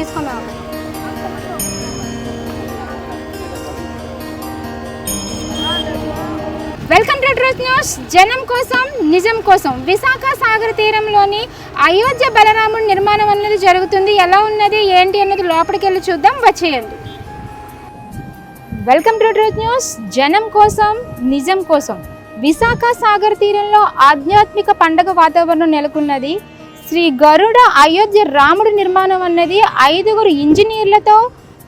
తీసుకున్నాం. Welcome to Truth News. జనం కోసం నిజం కోసం. విశాఖ సాగర్ తీరంలోని అయోధ్య బలరాముడి నిర్మాణం అనేది జరుగుతుంది. ఎలా ఉన్నది ఏంటి అన్నది లోపలికి వెళ్ళి చూద్దాం. వచ్చేయండి. Welcome to Truth News. జనం కోసం నిజం కోసం. విశాఖ సాగర్ తీరంలో ఆధ్యాత్మిక పండగ వాతావరణం నెలకొన్నది. శ్రీ గరుడ అయోధ్య రాముడి నిర్మాణం అన్నది ఐదుగురు ఇంజనీర్లతో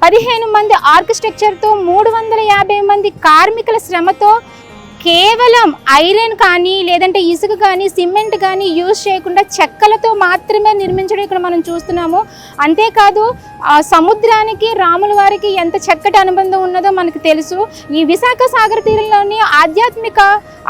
పదిహేను మంది ఆర్కిటెక్చర్తో మూడు వందల యాభై మంది కార్మికుల శ్రమతో కేవలం ఐరన్ కానీ లేదంటే ఇసుక కానీ సిమెంట్ కానీ యూజ్ చేయకుండా చెక్కలతో మాత్రమే నిర్మించడం ఇక్కడ మనం చూస్తున్నాము. అంతేకాదు ఆ సముద్రానికి రాముల వారికి ఎంత చక్కటి అనుబంధం ఉన్నదో మనకు తెలుసు. ఈ విశాఖ సాగర్ తీరంలోని ఆధ్యాత్మిక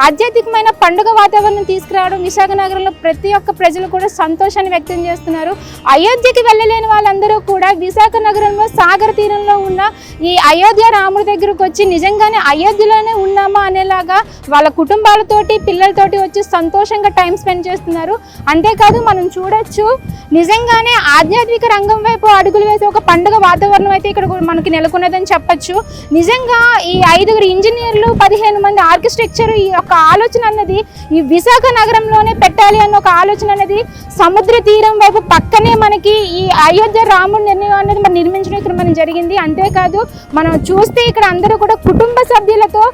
ఆధ్యాత్మికమైన పండుగ వాతావరణం తీసుకురావడం విశాఖ నగరంలో ప్రతి ఒక్క ప్రజలు కూడా సంతోషాన్ని వ్యక్తం చేస్తున్నారు. అయోధ్యకి వెళ్ళలేని వాళ్ళందరూ కూడా విశాఖ నగరంలో సాగర తీరంలో ఉన్న ఈ అయోధ్య రాముడి దగ్గరకు వచ్చి నిజంగానే అయోధ్యలోనే ఉన్నామా అనేలాగా వాళ్ళ కుటుంబాలతోటి పిల్లలతోటి వచ్చి సంతోషంగా టైం స్పెండ్ చేస్తున్నారు. అంతేకాదు మనం చూడొచ్చు నిజంగానే ఆధ్యాత్మిక రంగం వైపు అడుగులు వేసే ఒక పండుగ వాతావరణం అయితే ఇక్కడ కూడా మనకి నెలకొన్నదని చెప్పొచ్చు. నిజంగా ఈ ఐదుగురు ఇంజనీర్లు పదిహేను మంది ఆర్కిటెక్చర్ ఒక ఆలోచన అన్నది ఈ విశాఖ నగరంలోనే పెట్టాలి అన్న ఒక ఆలోచన అనేది సముద్ర తీరం వైపు పక్కనే మనకి ఈ అయోధ్య రాముడి నిర్ణయం అనేది మనం నిర్మించడం ఇక్కడ మనం జరిగింది. అంతేకాదు మనం చూస్తే ఇక్కడ అందరూ కూడా కుటుంబ సభ్యులతో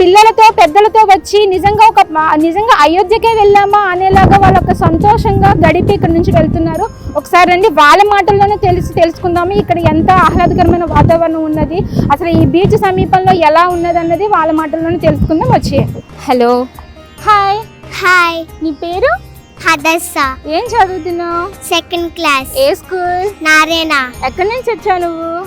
పిల్లలతో పెద్దలతో వచ్చి నిజంగా ఒక నిజంగా అయోధ్యకే వెళ్ళామా అనేలాగా వాళ్ళు ఒక సంతోషంగా గడిపి ఇక్కడ నుంచి వెళ్తున్నారు. ఒకసారి రండి వాళ్ళ మాటల్లోనే తెలిసి తెలుసుకుందాము. ఇక్కడ ఎంత ఆహ్లాదకరమైన వాతావరణం ఉన్నది. అసలు ఈ బీచ్ సమీపంలో ఎలా ఉన్నది అన్నది వాళ్ళ మాటల్లోనే తెలుసుకుందాం. వచ్చే హలో. హాయ్ హాయ్ నీ పేరు? హదస్స ఏం చదువుతున్నావు? సెకండ్ క్లాస్ ఏ స్కూల్? నారాయణ. ఎక్కడి నుంచి వచ్చావు నువ్వు?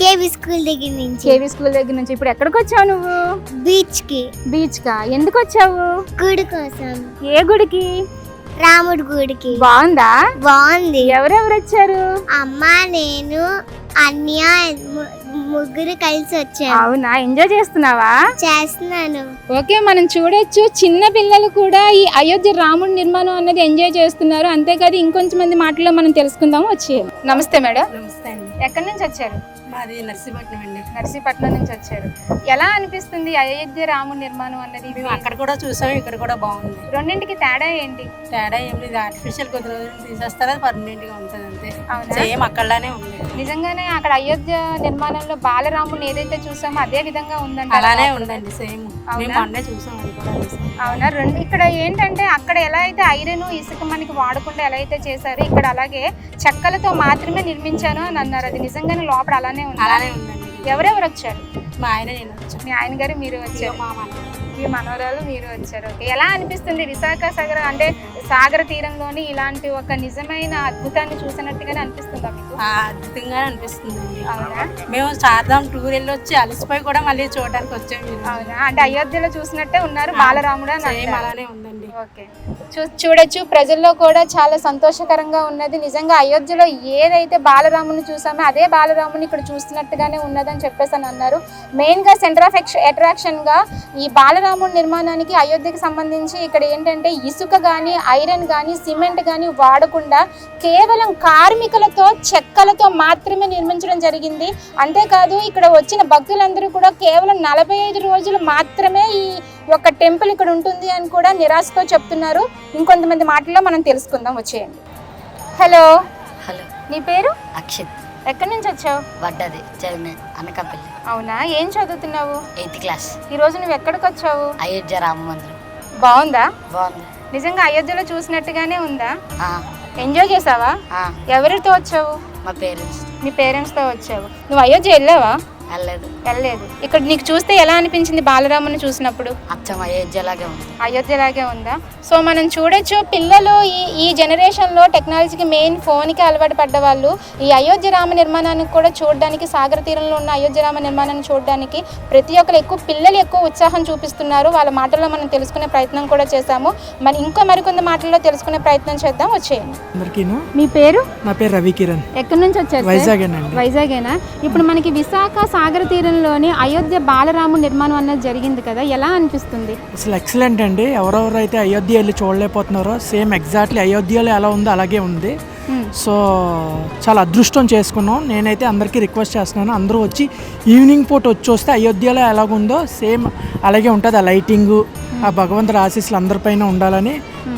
కేవి స్కూల్ దగ్గర నుంచి. కేవీ స్కూల్ దగ్గర నుంచి. ఇప్పుడు ఎక్కడికి వచ్చావు నువ్వు? బీచ్కి బీచ్ కా ఎందుకు వచ్చావు? గుడి కోసం. ఏ గుడికి? రాముడి గుడికి. బాగుందా? బాగుంది. ఎవరెవరు వచ్చారు? అమ్మ నేను అన్య ముగ్గురు కలిసి వచ్చాను అవునా? ఎంజాయ్ చేస్తున్నావా? చేస్తున్నాను. ఓకే మనం చూడొచ్చు. చిన్న పిల్లలు కూడా ఈ అయోధ్య రాముడి నిర్మాణం అన్నది ఎంజాయ్ చేస్తున్నారు. అంతేకాదు ఇంకొంచెం మంది మాటల్లో మనం తెలుసుకుందాం వచ్చి నమస్తే మేడం. నమస్తే అండి. ఎక్కడి నుంచి వచ్చారు? మాది నర్సీపట్నం అండి. నర్సీపట్నం నుంచి వచ్చారు. ఎలా అనిపిస్తుంది అయోధ్య రాముడి నిర్మాణం అన్నది? మేము అక్కడ కూడా చూసాం ఇక్కడ కూడా బాగుంది. రెండింటికి తేడా ఏంటి? తేడా ఏం లేదు ఆర్టిఫిషియల్ కొద్ది రోజులు తీసేస్తారు అది పర్మనెంట్గా ఉంటుంది అంతే. అవునా? సేమ్ అక్కడలానే ఉంది. నిజంగానే అక్కడ అయోధ్య నిర్మాణంలో బాలరాముని ఏదైతే చూసామో అదే విధంగా ఉందంట అలానే ఉందండి సేమ్. అవునా? మేము మొన్నే చూసాం అది కూడా చూసాం. అవునా? రెండు ఇక్కడ ఏంటంటే అక్కడ ఎలా అయితే ఐరన్ ఇసుక మనకి వాడకుండా ఎలా అయితే చేశారో ఇక్కడ అలాగే చెక్కలతో మాత్రమే నిర్మించాను అని అన్నారు అది నిజంగానే లోపల అలానే ఉంది? అలానే ఉందండి. ఎవరెవరు వచ్చారు? మా ఆయన నేను వచ్చాం. మీ ఆయన గారు మీరు వచ్చారు. మీ మనవరాలు మీరు వచ్చారు. ఓకే. ఎలా అనిపిస్తుంది విశాఖ సాగర్? అంటే సాగర తీరంలోని ఇలాంటి ఒక నిజమైన అద్భుతాన్ని చూసినట్టుగానే అనిపిస్తుందా మీకు? అద్భుతంగా అనిపిస్తుందండి. అవునా? మేము చార్ధాం టూర్ వెళ్ళి వచ్చి అలసిపోయి కూడా మళ్ళీ చూడడానికి వచ్చాం మీరు అవునా? అంటే అయోధ్యలో చూసినట్టే ఉన్నారు బాలరాముడు అని. అలానే ఉందండి. ఓకే. చూ చూడొచ్చు ప్రజల్లో కూడా చాలా సంతోషకరంగా ఉన్నది. నిజంగా అయోధ్యలో ఏదైతే బాలరాముని చూసామో అదే బాలరాముని ఇక్కడ చూస్తున్నట్టుగానే ఉన్నదని చెప్పేసి అని అన్నారు. మెయిన్గా సెంటర్ ఆఫ్ అట్రాక్షన్గా ఈ బాలరాముడి నిర్మాణానికి అయోధ్యకి సంబంధించి ఇక్కడ ఏంటంటే ఇసుక కానీ ఐరన్ కానీ సిమెంట్ కానీ వాడకుండా కేవలం కార్మికులతో చెక్కలతో మాత్రమే నిర్మించడం జరిగింది. అంతేకాదు ఇక్కడ వచ్చిన భక్తులందరూ కూడా కేవలం నలభై ఐదు రోజులు మాత్రమే ఈ యొక్క టెంపుల్ ఇక్కడ ఉంటుంది అని కూడా నిరాశతో చెప్తున్నారు. ఇంకొంతమంది మాటల్లో మనం తెలుసుకుందాం. వచ్చేయండి. హలో. హలో. నీ పేరు? అక్షిత్. ఎక్కడి నుంచి వచ్చావు? వడ్డది జగన్ అనకాపల్లి. అవునా? ఏం చదువుతున్నావు? Eighth class. ఈరోజు నువ్వు ఎక్కడికి వచ్చావు? అయోధ్య రామ మందిరం బాగుందా? బాగుంది. నిజంగా అయోధ్యలో చూసినట్టుగానే ఉందా? ఎంజాయ్ చేసావా? ఎవరితో వచ్చావు? మా పేరెంట్స్ మీ పేరెంట్స్తో వచ్చావు. నువ్వు అయోధ్య వెళ్ళావా? వెళ్ళలేదు. వెళ్ళలేదు. ఇక్కడ నీకు చూస్తే ఎలా అనిపించింది బాలరాముని చూసినప్పుడు? అచ్చం అయోధ్యలాగే ఉంది. అయోధ్యలాగే ఉందా? సో మనం చూడొచ్చు పిల్లలు ఈ ఈ జనరేషన్లో టెక్నాలజీకి మెయిన్ ఫోన్కి అలవాటు పడ్డ వాళ్ళు ఈ అయోధ్య రామ నిర్మాణానికి కూడా చూడడానికి సాగర తీరంలో ఉన్న అయోధ్య రామ నిర్మాణాన్ని చూడడానికి ప్రతి ఒక్కరు ఎక్కువ పిల్లలు ఎక్కువ ఉత్సాహం చూపిస్తున్నారు. వాళ్ళ మాటల్లో మనం తెలుసుకునే ప్రయత్నం కూడా చేశాము. మరి ఇంకో మరికొంత మాటల్లో తెలుసుకునే ప్రయత్నం చేద్దాం. వచ్చేయండి. మీ పేరు? నా పేరు రవి కిరణ్ ఎక్కడి నుంచి వచ్చారు వైజాగ్ వైజాగేనా? ఇప్పుడు మనకి విశాఖ సాగర తీరంలోని అయోధ్య బాలరాము నిర్మాణం అన్నది జరిగింది కదా. ఎలా అనిపిస్తుంది? అసలు ఎక్సలెంట్ అండి. ఎవరెవరైతే అయోధ్య వెళ్ళి చూడలేకపోతున్నారో సేమ్ ఎగ్జాక్ట్లీ అయోధ్యలో ఎలా ఉందో అలాగే ఉంది. సో చాలా అదృష్టం చేసుకున్నాం. నేనైతే అందరికీ రిక్వెస్ట్ చేస్తున్నాను. అందరూ వచ్చి ఈవినింగ్ పూట వచ్చి వస్తే అయోధ్యలో ఎలాగుందో సేమ్ అలాగే ఉంటుంది. ఆ లైటింగు ఆ భగవంతుడి ఆశీస్సులు అందరిపైన ఉండాలని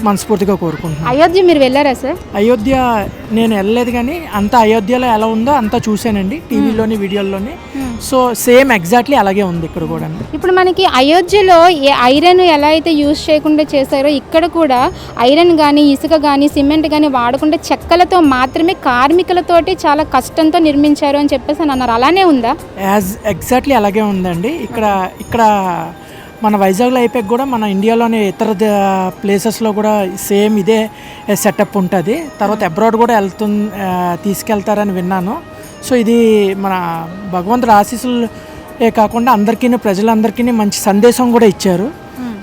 మనస్ఫూర్తిగా కోరుకుంటున్నాను. అయోధ్య మీరు వెళ్ళారా సార్? అయోధ్య నేను వెళ్ళలేదు కానీ అంత అయోధ్యలో ఎలా ఉందో అంతా చూశానండి టీవీలోని వీడియోల్లోని. సో సేమ్ ఎగ్జాక్ట్లీ అలాగే ఉంది ఇక్కడ కూడా. ఇప్పుడు మనకి అయోధ్యలో ఏ ఐరన్ ఎలా అయితే యూజ్ చేయకుండా చేశారో ఇక్కడ కూడా ఐరన్ కానీ ఇసుక కానీ సిమెంట్ కానీ వాడకుండా చెక్కలతో మాత్రమే కార్మికులతోటి చాలా కష్టంతో నిర్మించారు అని చెప్పేసి అని అన్నారు. అలానే ఉందా? యాజ్ ఎగ్జాక్ట్లీ అలాగే ఉందండి. ఇక్కడ ఇక్కడ మన వైజాగ్లో అయిపోయి కూడా మన ఇండియాలోని ఇతర ప్లేసెస్లో కూడా సేమ్ ఇదే సెటప్ ఉంటుంది. తర్వాత అబ్రాడ్ కూడా వెళ్తు తీసుకెళ్తారని విన్నాను. సో ఇది మన భగవంతుడు ఆశీస్సులు కాకుండా అందరికీ ప్రజలందరికీ మంచి సందేశం కూడా ఇచ్చారు.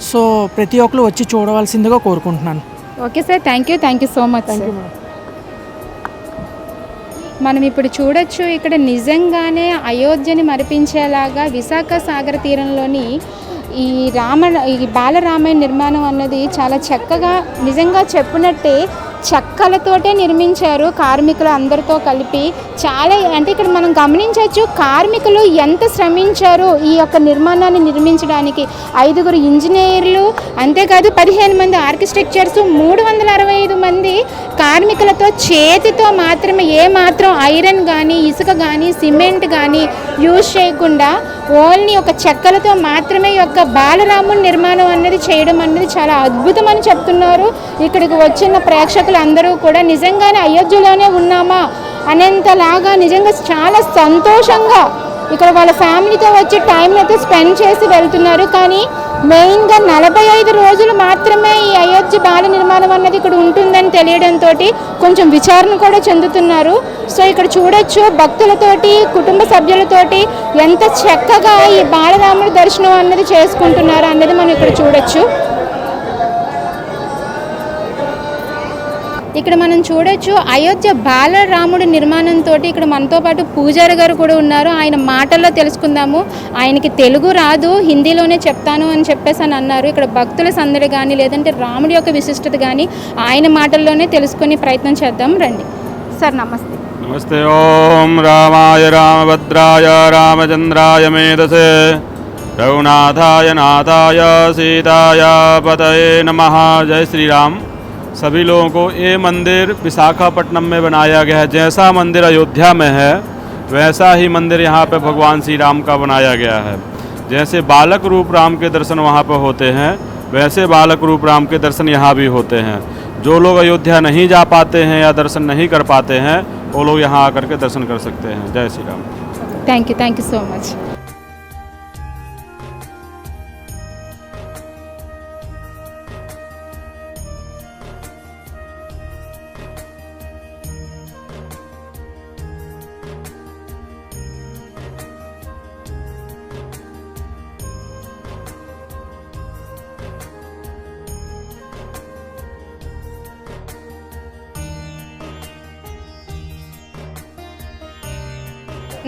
సో ప్రతి ఒక్కరు వచ్చి చూడవలసిందిగా కోరుకుంటున్నాను. Okay sir thank you thank you so much sir. మనం ఇప్పుడు చూడొచ్చు ఇక్కడ నిజంగానే అయోధ్యని మరిపించేలాగా విశాఖ సాగర తీరంలోని ఈ రామ ఈ బాలరామాయణ నిర్మాణం అన్నది చాలా చక్కగా నిజంగా చెప్పినట్టే చెక్కలతోటే నిర్మించారు కార్మికులు అందరితో కలిపి. చాలా అంటే ఇక్కడ మనం గమనించవచ్చు కార్మికులు ఎంత శ్రమించారు ఈ యొక్క నిర్మాణాన్ని నిర్మించడానికి. ఐదుగురు ఇంజనీర్లు అంతేకాదు పదిహేను మంది ఆర్కిటెక్చర్స్ మూడు వందల అరవై ఐదు మంది కార్మికులతో చేతితో మాత్రమే ఏ మాత్రం ఐరన్ కానీ ఇసుక కానీ సిమెంట్ కానీ యూజ్ చేయకుండా ఓన్లీ ఒక చెక్కలతో మాత్రమే యొక్క బాలరాముని నిర్మాణం అన్నది చేయడం అన్నది చాలా అద్భుతం అని చెప్తున్నారు. ఇక్కడికి వచ్చిన ప్రేక్షకులు అందరూ కూడా నిజంగానే అయోధ్యలోనే ఉన్నామా అనేంతలాగా నిజంగా చాలా సంతోషంగా ఇక్కడ వాళ్ళ ఫ్యామిలీతో వచ్చి టైం అయితే స్పెండ్ చేసి వెళ్తున్నారు. కానీ మెయిన్గా నలభై ఐదు రోజులు మాత్రమే ఈ అయోధ్య బాల నిర్మాణం అన్నది ఇక్కడ ఉంటుందని తెలియడంతో కొంచెం విచారణ కూడా చెందుతున్నారు. సో ఇక్కడ చూడొచ్చు భక్తులతోటి కుటుంబ సభ్యులతోటి ఎంత చక్కగా ఈ బాలరాముడి దర్శనం అన్నది చేసుకుంటున్నారు అన్నది మనం ఇక్కడ చూడొచ్చు. ఇక్కడ మనం చూడొచ్చు అయోధ్య బాలరాముడి నిర్మాణంతో ఇక్కడ మనతో పాటు పూజారి గారు కూడా ఉన్నారు. ఆయన మాటల్లో తెలుసుకుందాము. ఆయనకి తెలుగు రాదు హిందీలోనే చెప్తాను అని చెప్పేసి అని అన్నారు. ఇక్కడ భక్తుల సందడి కానీ లేదంటే రాముడి యొక్క విశిష్టత కానీ ఆయన మాటల్లోనే తెలుసుకునే ప్రయత్నం చేద్దాం. రండి. సార్ నమస్తే. నమస్తే. ఓం రామాయ రామభద్రాయ రామచంద్రాయ మేధసే. రఘునాథాయ నాథాయ సీతాయ పతయే నమ. జయ శ్రీరామ్. सभी लोगों को ये मंदिर विशाखापट्टनम में बनाया गया है। जैसा मंदिर अयोध्या में है, वैसा ही मंदिर यहाँ पर भगवान श्री राम का बनाया गया है। जैसे बालक रूप राम के दर्शन वहाँ पर होते हैं, वैसे बालक रूप राम के दर्शन यहाँ भी होते हैं। जो लोग अयोध्या नहीं जा पाते हैं या दर्शन नहीं कर पाते हैं, वो लोग यहाँ आकर के दर्शन कर सकते हैं। जय Shri Ram thank you thank you so much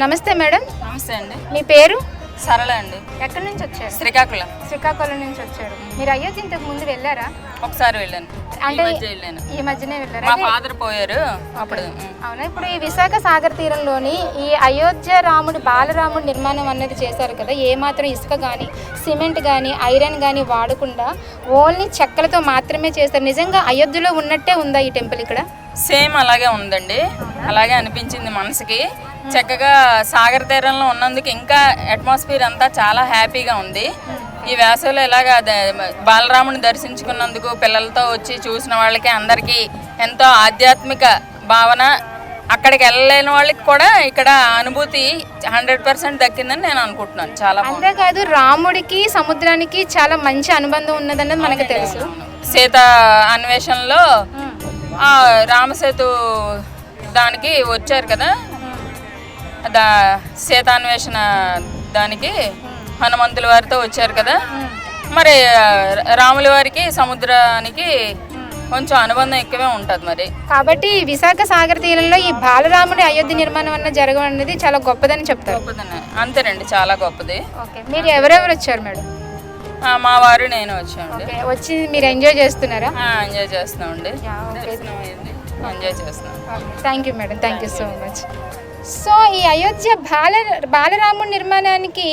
నమస్తే మేడం. నమస్తే అండి. మీ పేరు? సరళ అండి. ఎక్కడి నుంచి వచ్చారు? శ్రీకాకుళం. శ్రీకాకుళం నుంచి వచ్చారు. మీరు అయోధ్య ఇంతకు ముందు వెళ్ళారా? ఒకసారి వెళ్ళాను. అంటే వెళ్ళాను. ఈ మధ్యనే వెళ్ళారా? మా ఫాదర్ పోయారు అప్పుడు. అవునా? ఇప్పుడు ఈ విశాఖ సాగర్ తీరంలోని ఈ అయోధ్య రాముడు బాలరాముడు నిర్మాణం అన్నది చేశారు కదా. ఏ మాత్రం ఇసుక కానీ సిమెంట్ కానీ ఐరన్ కానీ వాడకుండా ఓన్లీ చెక్కలతో మాత్రమే చేస్తారు. నిజంగా అయోధ్యలో ఉన్నట్టే ఉందా ఈ టెంపుల్ ఇక్కడ? సేమ్ అలాగే ఉందండి. అలాగే అనిపించింది మనసుకి. చక్కగా సాగర తీరంలో ఉన్నందుకు ఇంకా అట్మాస్ఫియర్ అంతా చాలా హ్యాపీగా ఉంది. ఈ వేసవిలో ఇలాగా బాలరాముని దర్శించుకున్నందుకు పిల్లలతో వచ్చి చూసిన వాళ్ళకి అందరికీ ఎంతో ఆధ్యాత్మిక భావన. అక్కడికి వెళ్ళలేని వాళ్ళకి కూడా ఇక్కడ అనుభూతి హండ్రెడ్ పర్సెంట్ దక్కిందని నేను అనుకుంటున్నాను. చాలా అంతేకాదు రాముడికి సముద్రానికి చాలా మంచి అనుబంధం ఉన్నదన్నది మనకు తెలుసు. సీత అన్వేషణలో రామసేతు దానికి వచ్చారు కదా? దా సీతాన్వేషణ దానికి హనుమంతుల వారితో వచ్చారు కదా. మరి రాముల వారికి సముద్రానికి కొంచెం అనుబంధం ఎక్కువే ఉంటుంది మరి. కాబట్టి విశాఖ సాగర్ తీరంలో ఈ బాలరాముడి అయోధ్య నిర్మాణం అన్నది జరగడం అనేది చాలా గొప్పదని చెప్తారు. గొప్పదనే. అంతేనండి చాలా గొప్పది. ఓకే మీరు ఎవరెవరు వచ్చారు మేడం? మా వారు నేను వచ్చామండి. వచ్చి మీరు ఎంజాయ్ చేస్తున్నారా? ఎంజాయ్ చేస్తున్నామండి. ఎంజాయ్ చేస్తున్నాం. Thank you madam thank you so much. So ఈ అయోధ్య బాల బాలరాముడి నిర్మాణానికి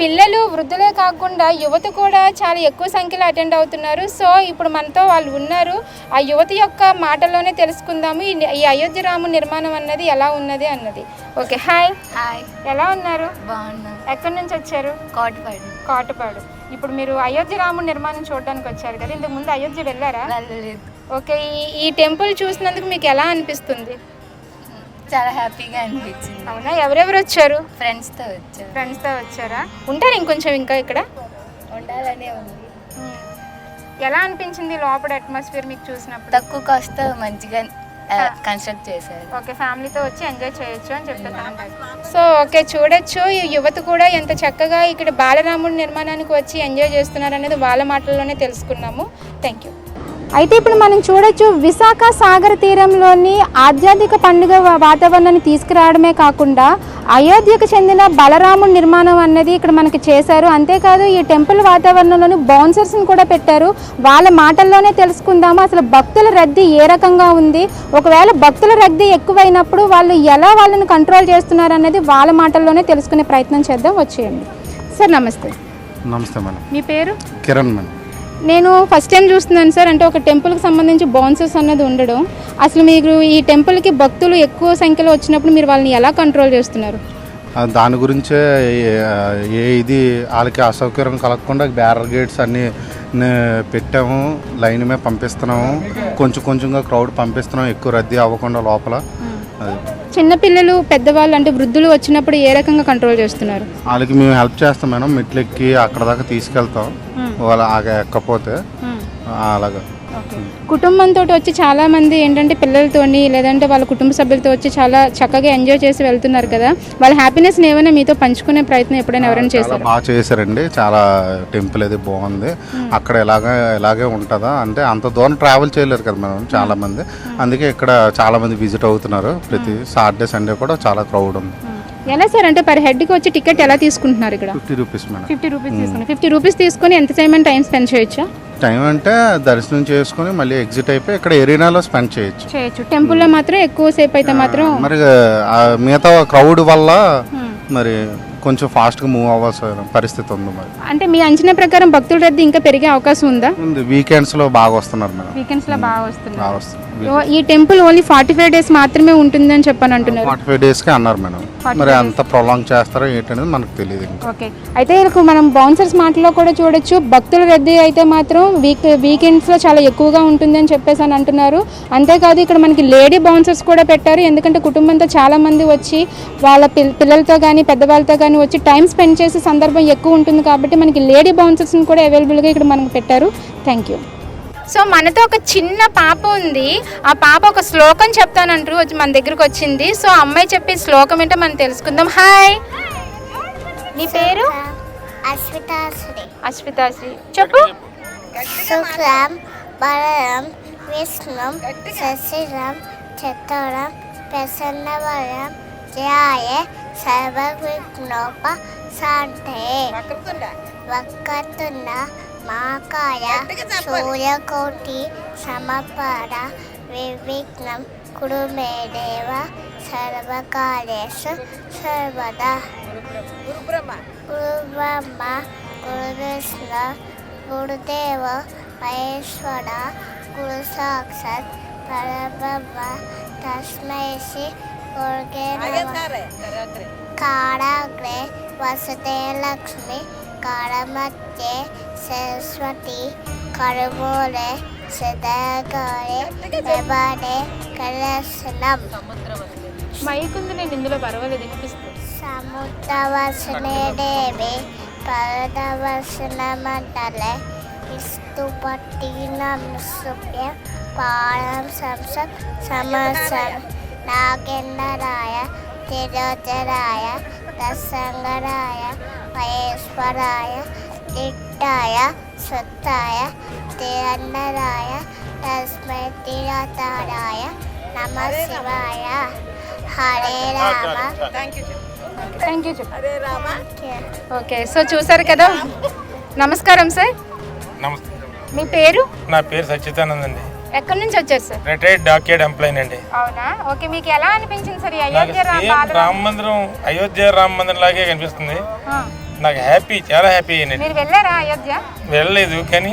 పిల్లలు వృద్ధులే కాకుండా యువత కూడా చాలా ఎక్కువ సంఖ్యలో అటెండ్ అవుతున్నారు. సో ఇప్పుడు మనతో వాళ్ళు ఉన్నారు. ఆ యువత యొక్క మాటల్లోనే తెలుసుకుందాము. ఈ అయోధ్య రాముడి నిర్మాణం అన్నది ఎలా ఉన్నది అన్నది. Okay hi. హాయ్. ఎలా ఉన్నారు? బాగున్నాం. ఎక్కడి నుంచి వచ్చారు? కోటపాడు. కాటుపాడు. ఇప్పుడు మీరు అయోధ్య రాముడి నిర్మాణం చూడడానికి వచ్చారు కదా. ఇంతకు ముందు అయోధ్య వెళ్ళారా? ఓకే ఈ ఈ టెంపుల్ చూసినందుకు మీకు ఎలా అనిపిస్తుంది? చాలా హ్యాపీగా అనిపించింది. అవునా? ఎవరెవరు వచ్చారు? ఫ్రెండ్స్తో వచ్చాం. ఫ్రెండ్స్తో వచ్చారా? ఉంటారు ఇంకొంచెం ఇంకా ఇక్కడ? ఉండాలనే ఉంది. ఎలా అనిపించింది లోపల అట్మాస్ఫియర్ మీకు చూసినప్పుడు? తక్కువ కాస్ట్తో మంచిగా కన్స్ట్రక్ట్ చేశారు. ఓకే ఫ్యామిలీతో వచ్చి ఎంజాయ్ చేయొచ్చు అని చెప్తున్నారు. సో ఓకే చూడొచ్చు. ఈ యువత కూడా ఎంత చక్కగా ఇక్కడ బాలరాముడి నిర్మాణానికి వచ్చి ఎంజాయ్ చేస్తున్నారు అనేది వాళ్ళ మాటల్లోనే తెలుసుకున్నాము. థ్యాంక్ యూ అయితే ఇప్పుడు మనం చూడొచ్చు విశాఖ సాగర్ తీరంలోని ఆధ్యాత్మిక పండుగ వాతావరణాన్ని తీసుకురావడమే కాకుండా అయోధ్యకు చెందిన బలరాముడి నిర్మాణం అన్నది ఇక్కడ మనకి చేశారు. అంతేకాదు ఈ టెంపుల్ వాతావరణంలోని బౌన్సర్స్ని కూడా పెట్టారు. వాళ్ళ మాటల్లోనే తెలుసుకుందాము. అసలు భక్తుల రద్దీ ఏ రకంగా ఉంది? ఒకవేళ భక్తుల రద్దీ ఎక్కువైనప్పుడు వాళ్ళు ఎలా వాళ్ళని కంట్రోల్ చేస్తున్నారు అనేది వాళ్ళ మాటల్లోనే తెలుసుకునే ప్రయత్నం చేద్దాం. వచ్చేయండి. సార్ నమస్తే. నమస్తే మేడం. మీ పేరు? కిరణ్ మేడం. నేను ఫస్ట్ టైం చూస్తున్నాను సార్. అంటే ఒక టెంపుల్కి సంబంధించి బౌన్సెస్ అన్నది ఉండడం. అసలు మీరు ఈ టెంపుల్కి భక్తులు ఎక్కువ సంఖ్యలో వచ్చినప్పుడు మీరు వాళ్ళని ఎలా కంట్రోల్ చేస్తున్నారు? దాని గురించే ఏ- ఇది వాళ్ళకి అసౌకర్యం కలగకుండా బ్యారర్ గేట్స్ అన్నీ పెట్టాము. లైన్ మీద పంపిస్తున్నాము. కొంచెం కొంచెంగా క్రౌడ్ పంపిస్తున్నాం ఎక్కువ రద్దీ అవ్వకుండా లోపల. అది. చిన్నపిల్లలు పెద్దవాళ్ళు అంటే వృద్ధులు వచ్చినప్పుడు ఏ రకంగా కంట్రోల్ చేస్తున్నారు? వాళ్ళకి మేము హెల్ప్ చేస్తాం మేడం. మెట్లు ఎక్కి అక్కడ దాకా తీసుకెళ్తాం. వాళ్ళు ఆగ ఎక్కపోతే అలాగా. కుటుంబంతో వచ్చి చాలా మంది ఏంటంటే పిల్లలతోని లేదంటే వాళ్ళ కుటుంబ సభ్యులతో వచ్చి చాలా చక్కగా ఎంజాయ్ చేసి వెళ్తున్నారు కదా. వాళ్ళ హ్యాపీనెస్ని ఏమైనా మీతో పంచుకునే ప్రయత్నం ఎప్పుడైనా ఎవరైనా చేశారు? బాగా చేశారండి. చాలా టెంపుల్ అది బాగుంది. అక్కడ ఎలాగే ఇలాగే ఉంటుందా అంటే అంత దూరం ట్రావెల్ చేయలేరు కదా మేడం చాలా మంది అందుకే ఇక్కడ చాలా మంది విజిట్ అవుతున్నారు. ప్రతి సాటర్డే సండే కూడా చాలా క్రౌడ్ ఉంది. ఎలా సార్? అంటే పర్ హెడ్కి వచ్చి టికెట్ ఎలా తీసుకుంటున్నారు ఇక్కడ? Fifty rupees madam fifty rupees తీసుకుని ఫిఫ్టీ రూపీస్ తీసుకొని ఎంత టైం టైం స్పెండ్ చేయొచ్చా? టైం అంటే దర్శనం చేసుకుని మళ్ళీ ఎగ్జిట్ అయిపోయి ఇక్కడ ఎరీనాలో స్పెండ్ చేయొచ్చు. చేయొచ్చు. టెంపుల్లో మాత్రం ఎక్కువ సేపు అయితే మాత్రం మరి ఆ మిగతా క్రౌడ్ వల్ల మరి కొంచెం ఫాస్ట్గా మూవ్ అవ్వాల్సిన పరిస్థితి ఉంది మరి. అంటే మీ అంచనా ప్రకారం భక్తుల రద్దీ ఇంకా పెరిగే అవకాశం ఉందా? ఉంది. వీకెండ్స్లో బాగా వస్తున్నారు మేడం వీకెండ్స్లో బాగా వస్తుంది బాగా వస్తుంది ఓ- ఈ temple only forty five days మాత్రమే ఉంటుందని చెప్పని అంటున్నారు. ఫార్టీ ఫైవ్ డేస్కి అన్నారు మేడం. మరి అంత ప్రొలాంగ్ చేస్తారో ఏంటనేది మనకు తెలియదు ఓకే. అయితే మనం బౌన్సర్స్ మాటలో కూడా చూడొచ్చు. భక్తుల రద్దీ అయితే మాత్రం వీక్ వీకెండ్స్లో చాలా ఎక్కువగా ఉంటుందని చెప్పేసి అని అంటున్నారు. అంతేకాదు ఇక్కడ మనకి లేడీ బౌన్సర్స్ కూడా పెట్టారు. ఎందుకంటే కుటుంబంతో చాలా మంది వచ్చి వాళ్ళ పిల్ పిల్లలతో కానీ పెద్దవాళ్ళతో కానీ వచ్చి టైం స్పెండ్ చేసే సందర్భం ఎక్కువ ఉంటుంది కాబట్టి మనకి లేడీ బౌన్సర్స్ని కూడా అవైలబుల్గా ఇక్కడ మనకు పెట్టారు. Thank you. సో మనతో ఒక చిన్న పాప ఉంది. ఆ పాప ఒక శ్లోకం చెప్తానంటూ వచ్చి మన దగ్గరకు వచ్చింది. సో అమ్మాయి చెప్పే శ్లోకం ఏంటో మనం తెలుసుకుందాం. హాయ్ నీ పేరు? అశ్వితాశ్రీ అశ్వితాశ్రీ చెప్పు. శుక్లం బలరం విష్ణుం శశిరం చతురం ప్రసన్నవరం జయాయ సర్వవిఘ్నోప శాంతే. వక్కతున్న మాకాయ సూర్యకోటి సమపర వివిఘ్నం కురు మే దేవ సర్వకార్యేషు సర్వదా. గురు బ్రహ్మ గురు విష్ణు గురుదేవ మహేశ్వర గురు సాక్షాత్ పరబ్రహ్మ తస్మై శ్రీ గురుగే నమః కాడాగ్రే వసతే లక్ష్మి కాడమధ్యే సరస్వతి కరుమూలే సదాగారే వ్యవడే కలశనం మైక్ ఉంది నేను ఇందులో పర్వాలేదు వినిపిస్తుంది సముద్రవసనే దేవి పరదవసన మండలే విస్తుపట్టినం సుభ్య పాళం సంసం సమసం నాగేంద్రాయ తిరోచరాయ దశంగరాయ మహేశ్వరాయ దిట్టాయ సత్తాయ తిరన్నరాయ తస్మై తిరతారాయ నమ శివాయ. Hare Rama. Thank you okay so చూసారు కదా? నమస్కారం సార్ నమస్తే. మీ పేరు? నా పేరు సచ్చిదానంద్ అండి. ఎక్కడి నుంచి వచ్చారు సార్ రిటైర్డ్ డాక్యార్డ్ ఎంప్లాయీ అండి. అవునా? ఓకే మీకు ఎలా అనిపించింది సార్ అయోధ్య రామ మందిరం అయోధ్య రామ మందిరం లాగే కనిపిస్తుంది. నాకు హ్యాపీ చాలా హ్యాపీ మీరు వెళ్ళారా అయోధ్య? వెళ్ళలేదు కానీ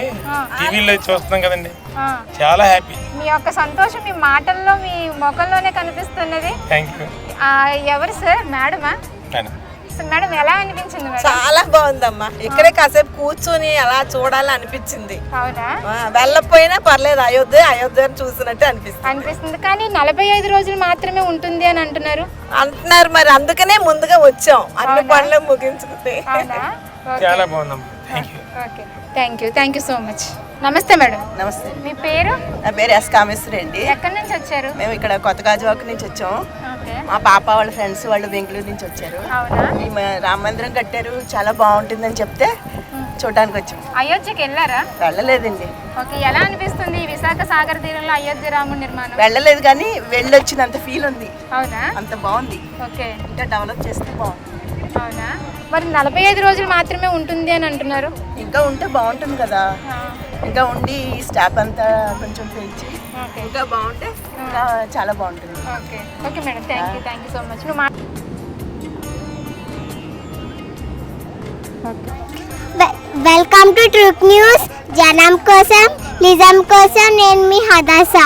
టీవీలో చూస్తున్నాం కదండి. చాలా హ్యాపీ మీ యొక్క సంతోషం మీ మాటల్లో మీ ముఖంలోనే కనిపిస్తున్నది. థ్యాంక్ యూ ఎవరు సార్? మేడమా మేడం మేడం ఎలా అనిపించింది మేడం? చాలా బాగుందమ్మా. ఇక్కడే కాసేపు కూర్చొని అలా చూడాలని అనిపించింది అవునా వెళ్ళకపోయినా పర్లేదు అయోధ్య అయోధ్యను చూసినట్టు అనిపిస్తుంది. అనిపిస్తుంది. కానీ నలభై ఐదు రోజులు మాత్రమే ఉంటుంది అని అంటున్నారు. అంటున్నారు మరి అందుకనే ముందుగా వచ్చాం. అన్ని పనులు ముగించుకుంటే. చాలా బాగుందమ్మా. Thank you okay. Thank you thank you so much నమస్తే మేడం. నమస్తే. మీ పేరు? నా పేరు ఎస్ కామేశ్వరి అండి. ఎక్కడి నుంచి వచ్చారు? మేము ఇక్కడ కొత్త గాజువాక నుంచి వచ్చాం. ఓకే మా పాప వాళ్ళ ఫ్రెండ్స్ వాళ్ళు బెంగళూరు నుంచి వచ్చారు. రామ మందిరం కట్టారు. చాలా బాగుంటుందని చెప్తే చూడడానికి వచ్చాం. అయోధ్యకి వెళ్ళారా? వెళ్ళలేదండి. ఓకే ఎలా అనిపిస్తుంది విశాఖ సాగర్ తీరంలో అయోధ్య రాముడి నిర్మాణం? వెళ్ళలేదు కానీ వెళ్ళొచ్చినంత ఫీల్ ఉంది. అవునా? అంత బాగుంది. ఓకే. ఇంకా డెవలప్ చేస్తే బాగుంది అవునా? మరి నలభై ఐదు రోజులు మాత్రమే ఉంటుంది అని అంటున్నారు. ఇంకా ఉంటే బాగుంటుంది కదా. ఇంకా ఉండి ఈ స్టాప్ అంతా కొంచెం పెంచి ఇంకా బాగుంటే చాలా బాగుంటుంది. Okay. Okay madam. Thank you thank you so much నువ్వు మా వెల్కమ్ టు ట్రూక్ న్యూస్ జనం కోసం నిజం కోసం నేను మీ హదాసా